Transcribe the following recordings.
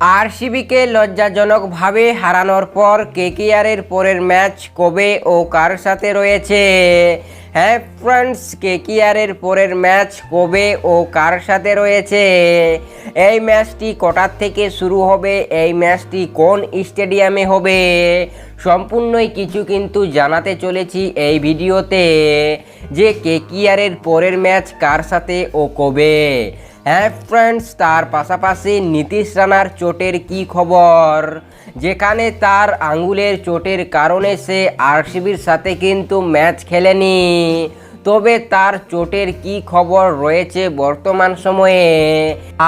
আরসিবিকে লজ্জাজনকভাবে হারানোর পর কেকেআরের পরের ম্যাচ কবে ও কার সাথে রয়েছে? হ্যাঁ ফ্রেন্ডস, কেকেআরের পরের ম্যাচ কবে ও কার সাথে রয়েছে? এই ম্যাচটি কটার থেকে শুরু হবে? এই ম্যাচটি কোন স্টেডিয়ামে হবে? সম্পূর্ণই কিছু কিন্তু জানাতে চলেছি এই ভিডিওতে যে কেকিআরের পরের ম্যাচ কার সাথে ও কবে? হ্যাঁ ফ্রেন্ডস তার পাশাপাশি নীতিশ রানার চোটের কি খবর? যেখানে তার আঙ্গুলের চোটের কারণে সে আরসিবির সাথে কিন্তু ম্যাচ খেলেনি। তবে তার চোটের কি খবর রয়েছে বর্তমান সময়ে?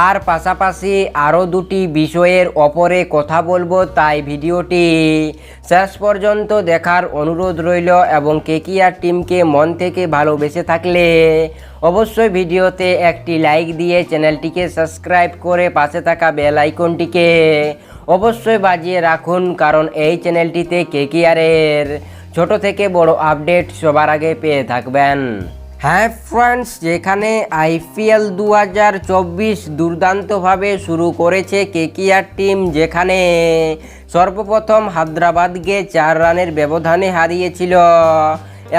আর পাশাপাশি আরও দুটি বিষয়ের ওপরে কথা বলব তাই ভিডিওটি শেষ পর্যন্ত দেখার অনুরোধ রইল এবং কেকিয়ার টিমকে মন থেকে ভালোবেসে থাকলে অবশ্যই ভিডিওতে একটি লাইক দিয়ে চ্যানেলটিকে সাবস্ক্রাইব করে পাশে থাকা বেল আইকনটিকে অবশ্যই বাজিয়ে রাখুন কারণ এই চ্যানেলটিতে কেকিয়ারের ছোট থেকে বড় আপডেট সবার আগে পেয়ে থাকবেন। হ্যাঁ ফ্রেন্ডস যেখানে আইপিএল দু হাজার চব্বিশ দুর্দান্তভাবে শুরু করেছে কেকিয়ার টিম যেখানে সর্বপ্রথম হায়দ্রাবাদকে চার রানের ব্যবধানে হারিয়েছিল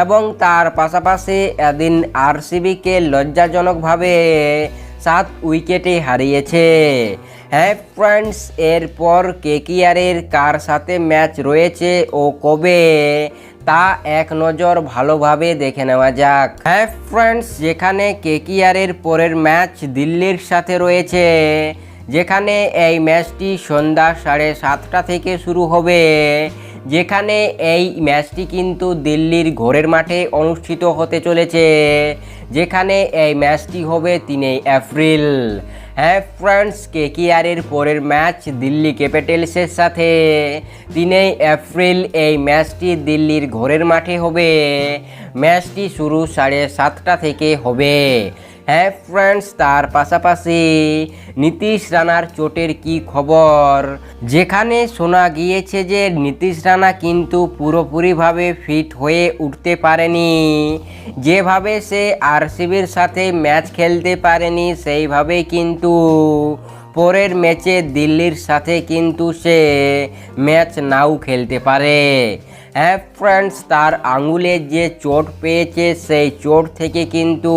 এবং তার পাশাপাশি এদিন আরসিবিকে লজ্জাজনকভাবে সাত উইকেটে হারিয়েছে। হ্যাঁ ফ্রেন্ডস এরপর কেকিআরের কার সাথে ম্যাচ রয়েছে ও কবে? তা এক নজর ভালোভাবে দেখে নেওয়া যাক। হ্যাঁ ফ্রেন্ডস যেখানে কেকিআরের পরের ম্যাচ দিল্লির সাথে রয়েছে, যেখানে এই ম্যাচটি সন্ধ্যা সাড়ে সাতটা থেকে শুরু হবে। যেখানে এই ম্যাচটি কিন্তু দিল্লির ঘোরের মাঠে অনুষ্ঠিত হতে চলেছে। যেখানে এই ম্যাচটি হবে তিনই এপ্রিল। হ্যাঁ ফ্রেন্ডস কেকিআরের পরের ম্যাচ দিল্লি ক্যাপিটালসের সাথে। তিনই এপ্রিল এই ম্যাচটি দিল্লির ঘরের মাঠে হবে। ম্যাচটি শুরু সাড়ে সাতটা থেকে হবে। হ্যাঁ ফ্রেন্ডস তার পাশাপাশি নীতিশ রানার চোটের কি খবর? যেখানে শোনা গিয়েছে যে নীতিশ রানা কিন্তু পুরোপুরিভাবে ফিট হয়ে উঠতে পারেনি। যেভাবে সে আরসিবির সাথে ম্যাচ খেলতে পারেনি সেইভাবে কিন্তু পরের ম্যাচে দিল্লির সাথে কিন্তু সে ম্যাচ নাও খেলতে পারে। হ্যাঁ ফ্রেন্ডস তার আঙুলে যে চোট পেয়েছে, সেই চোট থেকে কিন্তু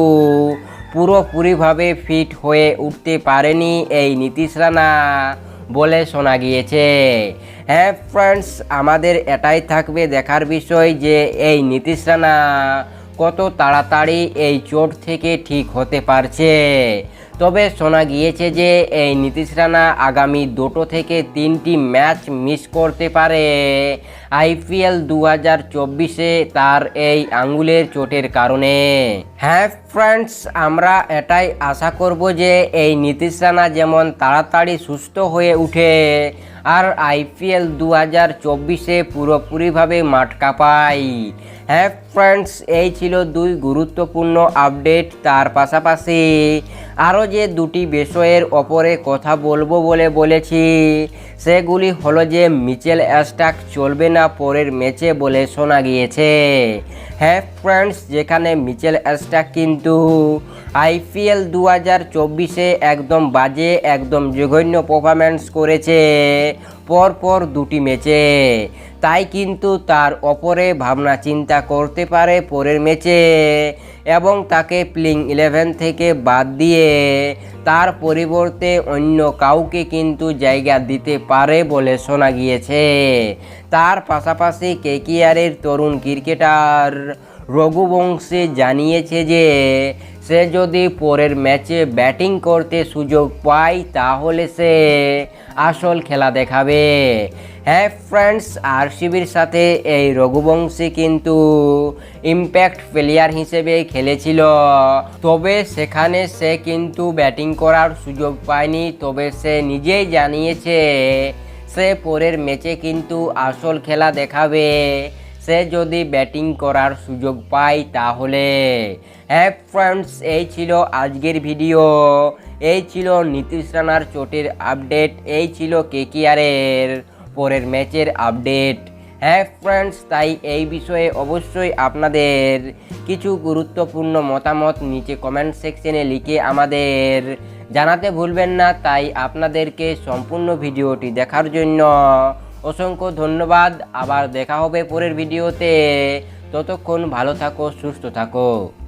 পুরোপুরিভাবে ফিট হয়ে উঠতে পারেনি এই নীতিশ রানা, বলে শোনা গিয়েছে। হ্যাঁ ফ্রেন্ডস আমাদের এটাই থাকবে দেখার বিষয় যে এই নীতিশ রানা কত তাড়াতাড়ি এই চোট থেকে ঠিক হতে পারছে। তবে শোনা গিয়েছে যে এই নীতিশ রানা আগামী দুটো থেকে তিনটি ম্যাচ মিস করতে পারে। আইপিএল দু হাজার চব্বিশে তার এই আঙ্গুলের চোটের কারণে। হ্যাঁ ফ্রেন্ডস, আমরা এটাই আশা করব যে এই নীতিশ রানা যেমন তাড়াতাড়ি সুস্থ হয়ে উঠে, আর আইপিএল দু হাজার চব্বিশে পুরোপুরিভাবে মাঠ কাঁপায় হ্যাঁ ফ্রেন্ডস, এই ছিল দুই গুরুত্বপূর্ণ আপডেট, তার পাশাপাশি আরও যে দুটি বিষয়ের ওপরে কথা বলব বলে বলেছি, সেগুলি হলো যে মিচেল অ্যাস্টাক চলবে না পরের ম্যাচে বলে শোনা গিয়েছে। হ্যাঁ ফ্রেন্ডস, যেখানে মিচেল অ্যাস্টাক কিন্তু আইপিএল দু হাজার চব্বিশে একদম বাজে, একদম জঘন্য পারফরম্যান্স করেছে, পরপর দুটি ম্যাচে। তাই কিন্তু তার ওপরে ভাবনা চিন্তা করতে পারে পরের ম্যাচে এবং তাকে প্লিং ইলেভেন থেকে বাদ দিয়ে তার পরিবর্তে অন্য কাউকে কিন্তু জায়গা দিতে পারে বলে শোনা গিয়েছে। তার পাশাপাশি কেকিআরের তরুণ ক্রিকেটার রঘুবংশী জানিয়েছে যে, সে যদি পরের ম্যাচে ব্যাটিং করতে সুযোগ পায়, তাহলে সে আসল খেলা দেখাবে। হ্যাঁ ফ্রেন্ডস, আরসিবির সাথে এই রঘুবংশী কিন্তু ইম্প্যাক্ট প্লেয়ার হিসেবে খেলেছিল। তবে সেখানে সে কিন্তু ব্যাটিং করার সুযোগ পায়নি। তবে সে নিজেই জানিয়েছে, সে পরের ম্যাচে কিন্তু আসল খেলা দেখাবে। সে যদি ব্যাটিং করার সুযোগ পায় তাহলে। হ্যাঁ ফ্রেন্ডস এই ছিল আজকের ভিডিও এই ছিল নীতিশ রানার চোটের আপডেট এই ছিল কেকিআরের পরের ম্যাচের আপডেট হ্যাঁ ফ্রেন্ডস তাই এই বিষয়ে অবশ্যই আপনাদের কিছু গুরুত্বপূর্ণ মতামত নিচে কমেন্ট সেকশনে লিখে আমাদের জানাতে ভুলবেন না। তাই আপনাদেরকে সম্পূর্ণ ভিডিওটি দেখার জন্য অসংখ্য ধন্যবাদ। আবার দেখা হবে পরের ভিডিওতে। ততক্ষণ ভালো থাকো সুস্থ থাকো।